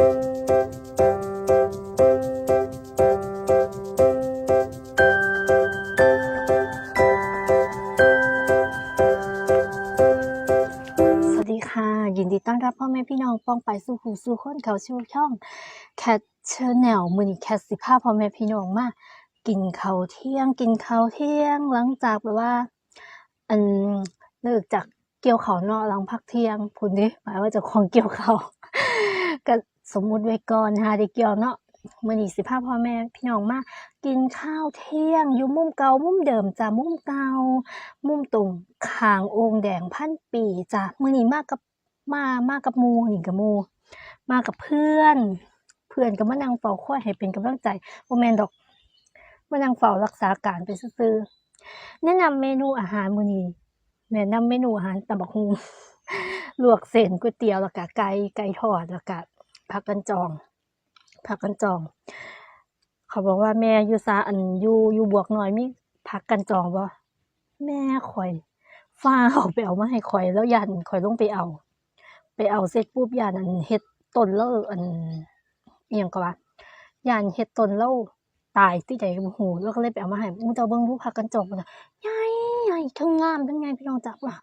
สวัสดีค่ะยินดีต้อนรับพ่อแม่พี่น้องป้องไปสู่หูสู่คนเขาชูช่องแคทเชอร์แนลมือนีแคทสิพาพ่อแม่พี่น้องมากินข้าวเที่ยง กินข้าวเที่ยง หลังจากแบบว่า อันเลิกจากเกี่ยวเขาเนาะหลังพักเที่ยงพูดดิหมายว่าจะของเกี่ยวเขาก็ สมมุติไว้ก่อนนะคะได้เกี่ยวเนาะมือนี้สิพาพ่อแม่พี่น้องมากินข้าวเที่ยงอยู่มุมเก่ามุมเดิมจ้ะมุมเก่ามุมตรงคางองค์แดงพันปีจ้ะมื้อนี้มากับมามากับมู่นี่กับมู มากับเพื่อน เพื่อนก็มานั่งเฝ้าคอยให้เป็นกำลังใจบ่แมนดอกมานั่งเฝ้ารักษาการไปซื่อแนะนำเมนูอาหารมื้อนี้แนะนำเมนูอาหารตำบักหุ่งลวกเส้นก๋วยเตี๋ยวแล้วก็ไก่ไก่ทอดแล้วก็ ผักกันจองผักกันจอง เขาบอกว่าแม่อยู่ซาอันอยู่อยู่บวกหน่อยมีผักกันจองบ่แม่ข่อยฟ้าเอาไปเอามาให้ข่อยแล้วยันข่อยลงไปเอา ไปเอาเสร็จปุ๊บยันอันเฮ็ดต้นแล้วอันเอียงก็ว่ายันเฮ็ดต้นแล้วตายที่ใจกับหูแล้วก็เลยไปเอามาให้มึงจะเบิ่งรูปพักกันจองนะใหญ่ใหญ่ทั้งงามทั้งไงพี่น้องจักว่า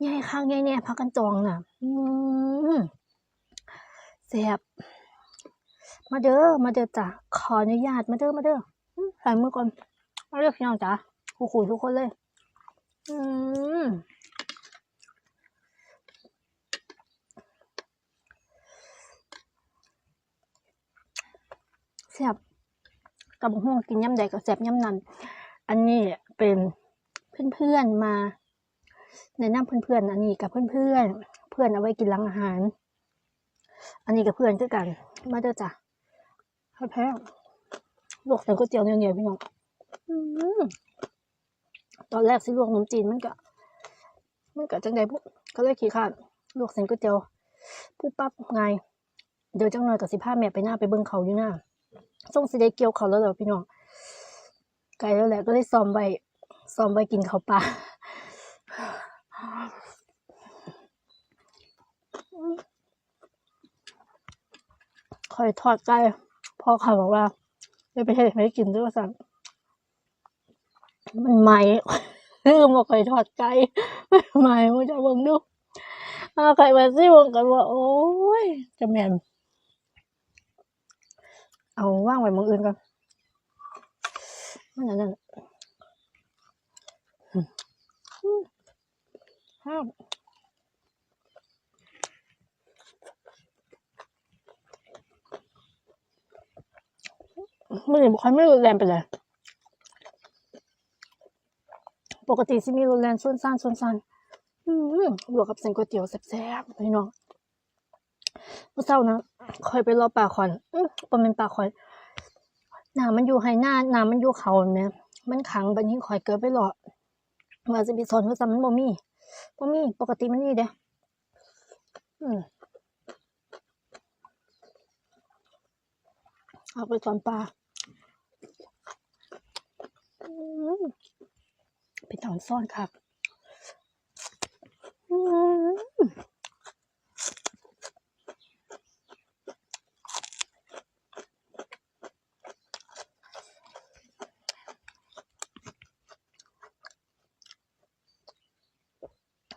ใหญ่ข้างใหญ่แน่ยพักกันจองน่ะอืม แซ่บมาเด้อมาเด้อจ้ะขออนุญาตมาเด้อมาเด้อใส่มือก่อนมาเด้อพี่น้องจ้ะคู่คุยทุกคนเลย อืมแซ่บกับห่วงกินย่ำใดก็แซ่บย่ำนั้น อันนี้เป็นเพื่อนๆมาแนะนำเพื่อนๆอันนี้กับเพื่อนๆเพื่อนเอาไว้กินหลังอาหาร อันนี้กับเพื่อนคือกัน มาเด้อจ้ะข้าวแพ้ลวกแต่ก๋วยเตี๋ยวเหนียวๆพี่น้องตอนแรกสิลวกขนมจีนมันก็มันก็จังใดปุ๊บก็เลยขี้ขาดลวกเส้นก๋วยเตี๋ยวปุ๊บปั๊บไงเดี๋ยวจังหน่อยกับสิพาแม่ไปหน้าไปเบิ่งเขาอยู่หน้าส่งสิได้เกี่ยวเขาแล้วเหรอพี่น้องไกลแล้วแหละก็เลยซ้อมไว้ซ้อมไว้กินเขาปลา คอยทอดไก่พ่อเขาบอกว่าไม่ไปเฮ็ดให้กินด้วยสั่งมันไหมลืมว่าคอยทอดไก่หมายว่าจะเบิ่งดูเอาไข่มาซิเบิ่งกันว่า โอ้ยจะแม่นเอาว่างไว้มองอื่นก่อนมันอันนั้นห้าม มื่อนี้บ่ค่อยไม่รุนแรงไปเลย ปกติสิมีรุนแรงส่วนซ่านส่วนซ่านอืมบวกกับเส้นก๋วยเตี๋ยวแซ่บๆพี่น้องเมื่อเช้านะคอยไปรอปลาคอนอืมบ่แม่นปลาคอนน้ำมันอยู่ให้หน้าน้ำมันอยู่เขาแม่ยมันขังบัดนี้คอยเกิดไปรอว่าสิไปสอนว่าซ้ำมันบ่มีบ่มีปกติมันมีเด้อืมเอาไปสอนปลา อืมไปตอนซ่อนครับ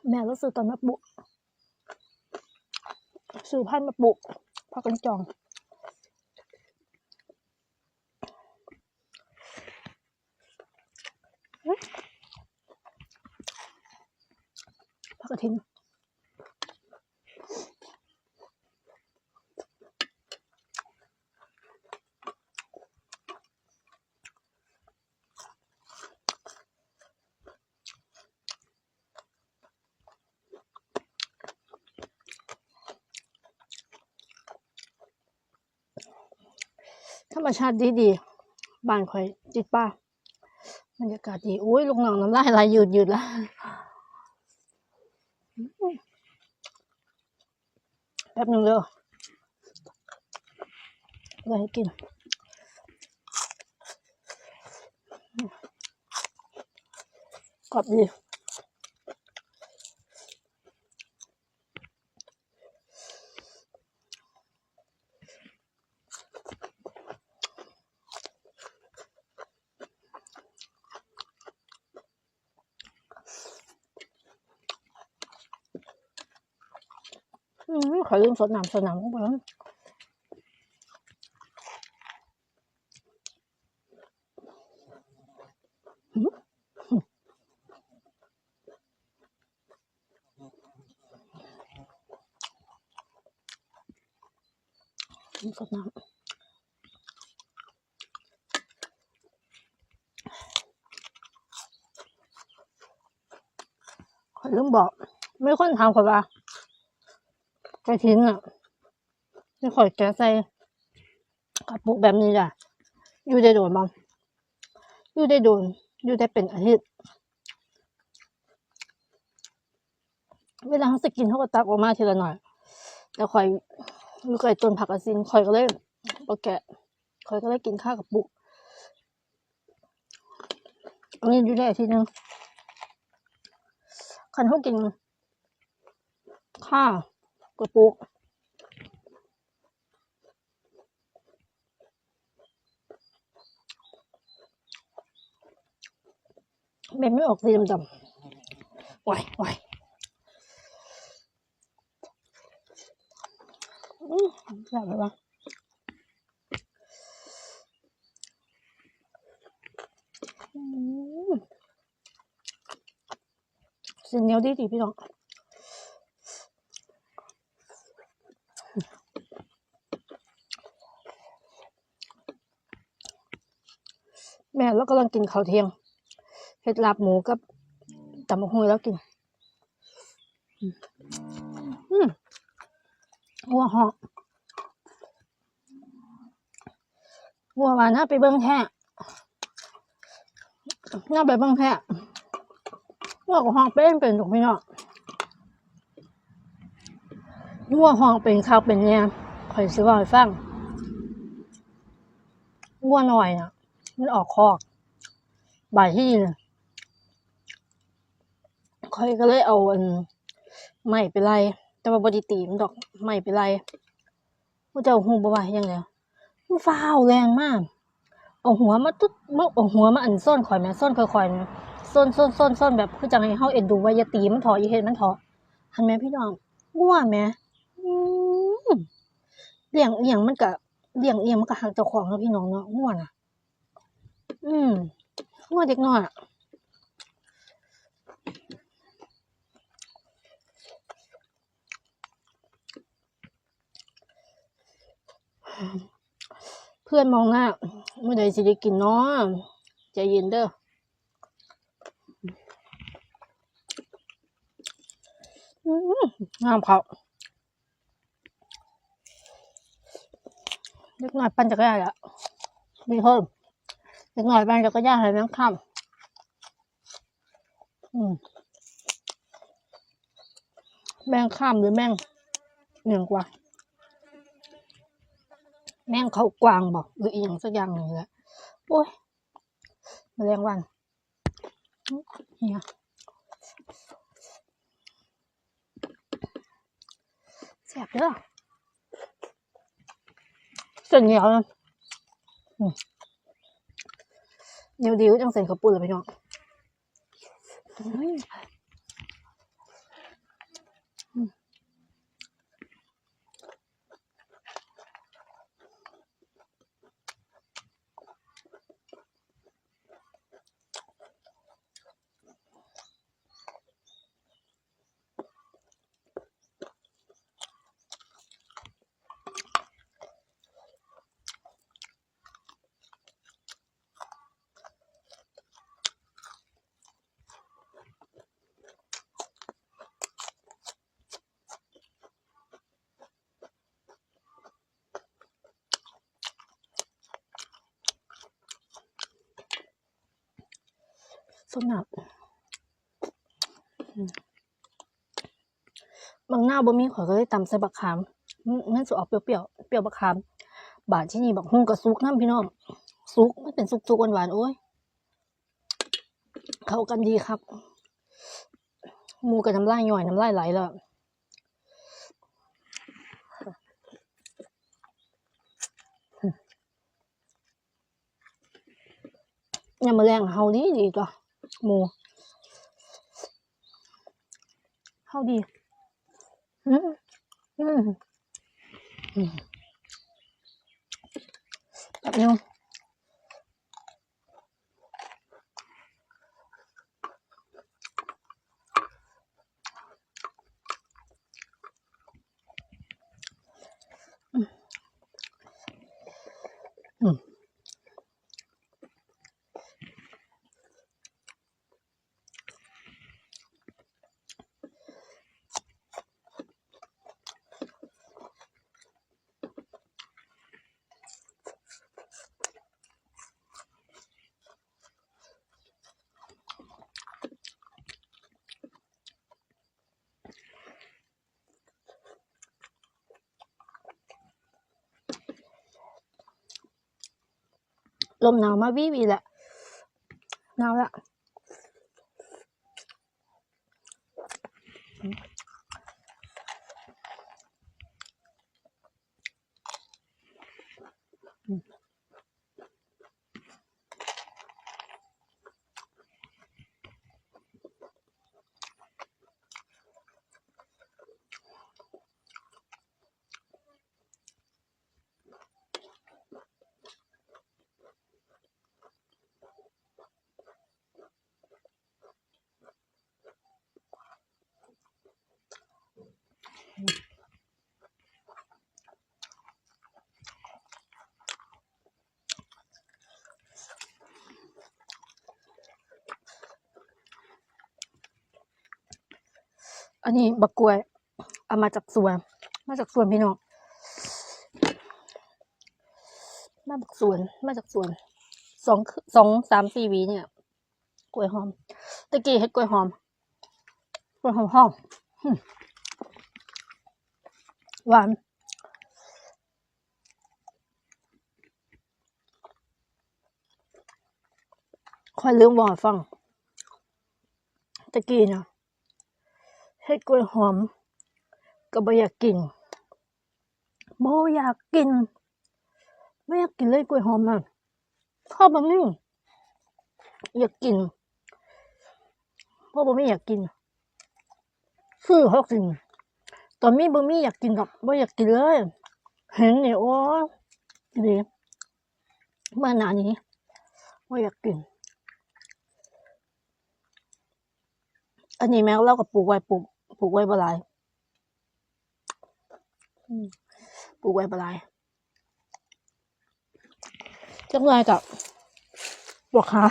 แม่ก็ซื้อตอนมาปลูกซื้อพันธุ์มาปลูกพักกันจอง พั กิน ธรรมชาติดีดีบ้านคอยจิตป้าบรรยากาศดีอุ้ยลูกน้องน้ำลายไหลยืดหยืดแล้ว แป๊ บหนึ่งเร็วอะไรให้กินกรอบดี ขอ ลืมสดน้ำสดน้ำของผมลืมสดน้ำขอลืมบอก ไม่คนถามขอยว่า กระทิ้นอะไม่ค่อยแกะใส่กระปุกแบบนี้จ้ะอยู่ได้โดนบ้างอยู่ได้โดนอยู่ได้เป็นอาทิตย์เวลาเขาสกินเขาก็ตักออกมาทีละหน่อย แต่ข่อยอยู่ไก่ต้นผักอาซินข่อยก็เลยบ่แกะข่อยก็เลยกินข้าวกับปุกอันนี้อยู่ได้อาทิตย์หนึงคันเขากินข้าว กระปุกเม็ดไม่ออกสีดำๆไหวไหวอืมแซ่บไหมวะอืมสีเหนียวดีดีพี่น้อง แม่แล้วกำลังกินข้าวเที่ยงเห็ดลาบหมูกับตำบักหุ่งแล้วกินอืมวัวหอกวัววาน่าไปเบิ้งแท้น่าไปเบิ้งแท้วัวกับหอกเป็นเป็นถูกพี่น้องวัวหอกเป็นข้าวเป็นเนี่ยคอยซื้อว่าให้ฟังวัวหน่อยน่ะ มันออกคอก บ่ายที่น่ค่อยก็เลยเอาอันไม้ไปไล่แต่ว่าบไดีตีมันดอกไม้ไปไล่ผู้เจ้าหูบ่ว่าเฮ็ดยังไงมันฟ้าวแรงมาก เอาหัวมาตุ๊ดมาเอาหัวมาอันซ่อนข่อยแม่ซ่อนข่อยแม่ซ่อนซ่อนซ่อนซ่อนแบบคือจังให้เฮาเอ็นดูว่าอย่าตีมันถออย่าเฮ็ดมันถอหันแม่พี่น้องงัวแม่เลี้ยงเลี้ยงมันก็เลี้ยงเลี้ยงมันก็หักเจ้าของเนาะพี่น้องเนาะงัวน่ะ อืมงัวเด็กน้อยเพื่อนมองหน้าเมื่อใดสิได้กินเนาะใจเย็นเด้ออื้อหืองามเขาเล็กน้อยปั่นจักรยานละมีเพิ่ม เล็กน้อยปั่นจักรยานให้แม่งข้ามอืมแม่งข้ามหรือแม่งเหนืองกว่า แม่งเขากวางบอกหรืออีกอย่างสักอย่างหนึ่งแหละโอ้ยมาแมลงวันเนี่ยแสบเด้อเส้นเหนียวอืม เนียวดีก็จังเส้นข้าปุ่นเลยพี่น้อง สนับบางหน้าบ่มีข่อยก็เลยตำใส่บักขามมันมันสิออกเปรี้ยวๆเปรี้ยวบักขาม บาดที่นี่บักฮุ่งกับซุกน้ำพี่น้องซุกมันเป็นซุกซุกหวานๆโอ้ยเข้ากันดีครับหมูกับน้ำลายย่อยน้ำลายไหลแล้วยามมาแรงเฮาดีดีตัว หมูเข้าดีอืมอืมอืมแบบนึง ลมหนาวมาวีวีแหละหนาวละ อันนี้บักกล้วย เอามาจากสวน มาจากสวนพี่น้องมาจากสวน มาจากสวน สองสองสามสี่วีเนี่ย กล้วยหอม ตะกี้เฮ็ดกล้วยหอม กล้วยหอมหอมหวานค่อยลืมบอกให้ฟัง ตะกี้เนาะ เฮ็ดกล้วยหอม ก็บ่อยากกินบ่อยากกินไม่อยากกินเลยกล้วยหอมน่ะพ่อบ่มีอยากกินพ่อบ่มีอยากกินซื้อเขากินตอนมีบ่มีอยากกินดอกบ่อยากกินเลย เห็นเนี่ยโอ้ดีมาหนานี้บ่อยากกิน อันนี้แม่เราก็ปลูกไว้ปลูก ปลูกไว้บ่หลายอืมปลูกไว้บ่หลายจังไรกับบอกค่ะ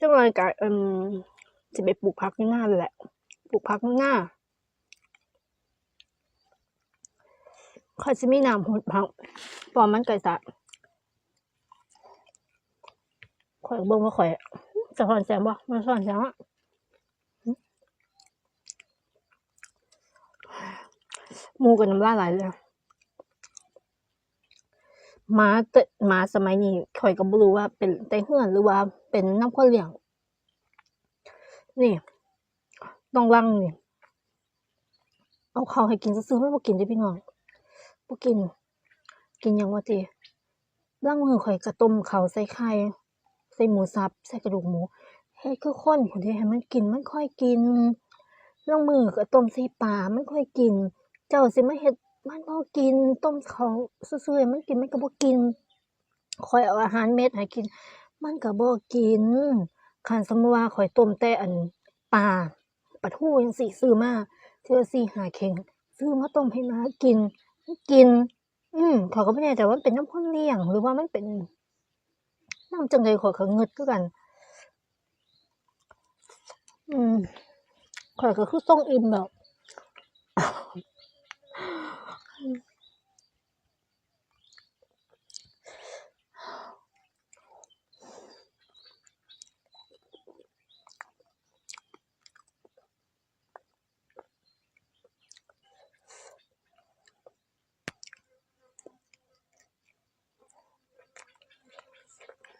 จังไรกับอืมจะไปปลูกพักที่หน้าเลยแหละ ปลูกพักข้างหน้าค่อยจะมีน้ำหดพักปอมันไก่สะข่อยก็เบิ่งว่าข่อยจะสอนแซมบ่มันสอนแซมอะ ห มูกับน้ำลายไหลเลยมาเตหมาสมัยนี้ข่อยก็บ่รู้ว่าเป็นไต้เฮือนหรือว่าเป็นน้ำข้นเลี้ยง นี่ต้องลังนี่เอาข้าวให้กินซื่อไม่บ่กินเด้พี่น้องบ่กิน กินยังว่าติลางมือข่อยก็ต้มข้าวใส่ไข่ใส่หมูสับใส่กระดูกหมูเฮ็ดคือคนพุ่นเด้ให้มันกินมันค่อยกินลางมือก็ต้มใส่ปลามันค่อยกิน เจ้าสิมาเฮ็ดมันบ่กินต้มเขาซื่อๆมันกินมันก็บ่กินข้อยเอาอาหารเม็ดให้กิน มันก็บ่กินคันสมมุติว่าข้อยต้มแต่อันปลาปลาทูจังซี้ซื้อมาเทื่อ4-5เข่งซื้อมาต้มให้หมากินกิน อืมข้อยก็บ่แน่ใจว่ามันเป็นน้ำข้นเลี้ยง หรือว่ามันเป็นน้ำจังใดข้อยก็งึดคือกัน อืมข้อยก็คือส่งอิ่มแบบ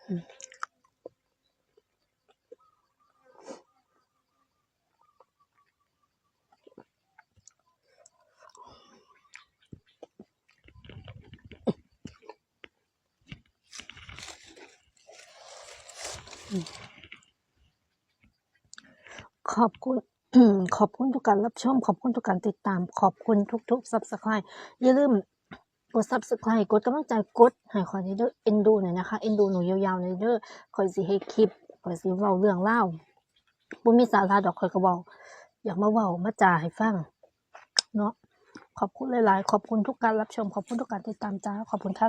ขอบคุณขอบคุณทุกการรับชม ขอบคุณทุกการติดตาม ขอบคุณทุกๆ Subscribe อย่าลืม กด Subscribe กดกำลังใจกดให้คอยเด้อเอ็นดูหน่อยนะคะเอ็นดูหนูยาวๆหน่อยเด้อคอยสิให้คลิปคอยสิเว้าเรื่องเล่าบ่มีสาระดอกคอยก็เว้าอยากมาเว้ามาจ่าให้ฟังเนาะขอบคุณหลายๆ ขอบคุณทุกการรับชม ขอบคุณทุกการติดตามจ้าขอบคุณค่ะ